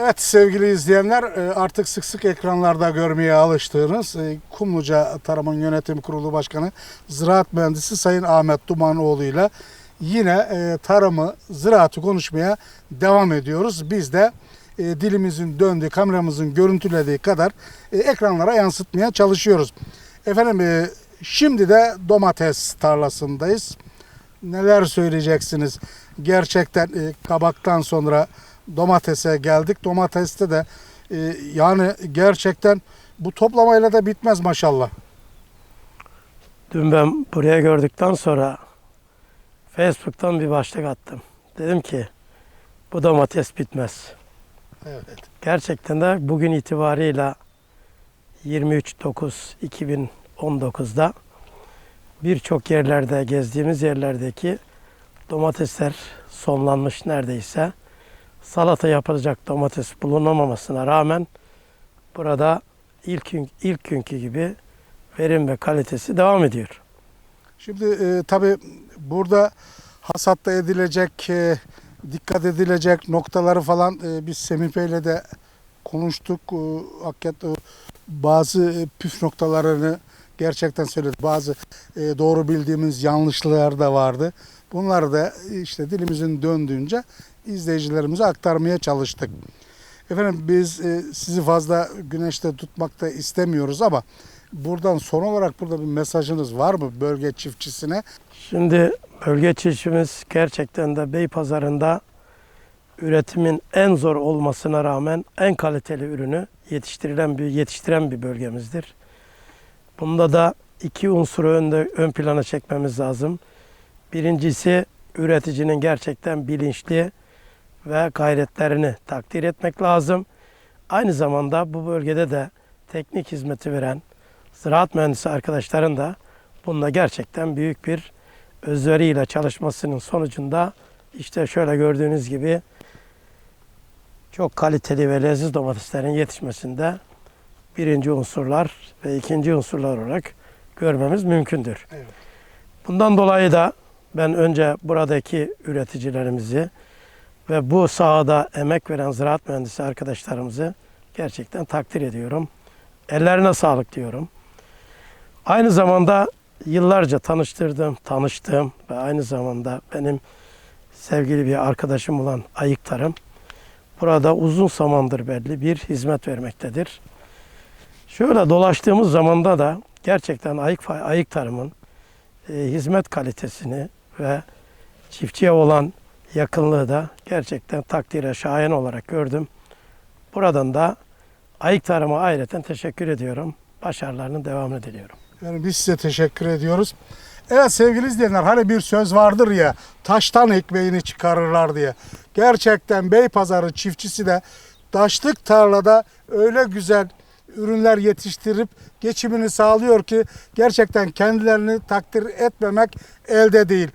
Evet sevgili izleyenler e, artık sık sık ekranlarda görmeye alıştığınız e, Kumluca Tarımın Yönetim Kurulu Başkanı Ziraat Mühendisi Sayın Ahmet Dumanoğlu ile yine e, tarımı, ziraatı konuşmaya devam ediyoruz. Biz de dilimizin döndüğü, kameramızın görüntülediği kadar ekranlara yansıtmaya çalışıyoruz. Efendim şimdi de domates tarlasındayız. Neler söyleyeceksiniz? Gerçekten kabaktan sonra domatese geldik. Domateste de e, yani gerçekten bu toplamayla da bitmez maşallah. Dün ben buraya gördükten sonra Facebook'tan bir başlık attım. Dedim ki bu domates bitmez. Evet. Gerçekten de bugün itibarıyla 23.9.2019'da birçok yerlerde gezdiğimiz yerlerdeki domatesler sonlanmış neredeyse. Salata yapılacak domates bulunamamasına rağmen burada ilk, gün- ilk günkü gibi verim ve kalitesi devam ediyor. Şimdi e, tabii burada hasatta edilecek, e, dikkat edilecek noktaları falan e, biz Semih Bey'le de konuştuk. E, hakikaten bazı püf noktalarını gerçekten söyledi. Bazı e, doğru bildiğimiz yanlışlıklar da vardı. Bunları da işte dilimizin döndüğünce izleyicilerimize aktarmaya çalıştık. Efendim biz e, sizi fazla güneşte tutmak da istemiyoruz ama buradan son olarak burada bir mesajınız var mı bölge çiftçisine? Şimdi bölge çiftçimiz gerçekten de Beypazarı'nda üretimin en zor olmasına rağmen en kaliteli ürünü yetiştirilen bir yetiştiren bir bölgemizdir. Bunda da iki unsuru önde, ön plana çekmemiz lazım. Birincisi üreticinin gerçekten bilinçli ve gayretlerini takdir etmek lazım. Aynı zamanda bu bölgede de teknik hizmeti veren ziraat mühendisi arkadaşların da bunda gerçekten büyük bir özveriyle çalışmasının sonucunda işte şöyle gördüğünüz gibi çok kaliteli ve leziz domateslerin yetişmesinde birinci unsurlar ve ikinci unsurlar olarak görmemiz mümkündür. Evet. Bundan dolayı da ben önce buradaki üreticilerimizi ve bu sahada emek veren ziraat mühendisi arkadaşlarımızı gerçekten takdir ediyorum. Ellerine sağlık diyorum. Aynı zamanda yıllarca tanıştırdığım, tanıştığım ve aynı zamanda benim sevgili bir arkadaşım olan Ayık Tarım burada uzun zamandır belli bir hizmet vermektedir. Şöyle dolaştığımız zamanda da gerçekten Ayık, Ayık Tarım'ın e, hizmet kalitesini ve çiftçiye olan yakınlığı da gerçekten takdire şayan olarak gördüm. Buradan da Ayık Tarım'a ayrıca teşekkür ediyorum. Başarılarının devamını diliyorum. Yani biz size teşekkür ediyoruz. Evet sevgili izleyenler hani bir söz vardır ya taştan ekmeğini çıkarırlar diye. Gerçekten Beypazarı çiftçisi de taşlık tarlada öyle güzel ürünler yetiştirip geçimini sağlıyor ki gerçekten kendilerini takdir etmemek elde değil.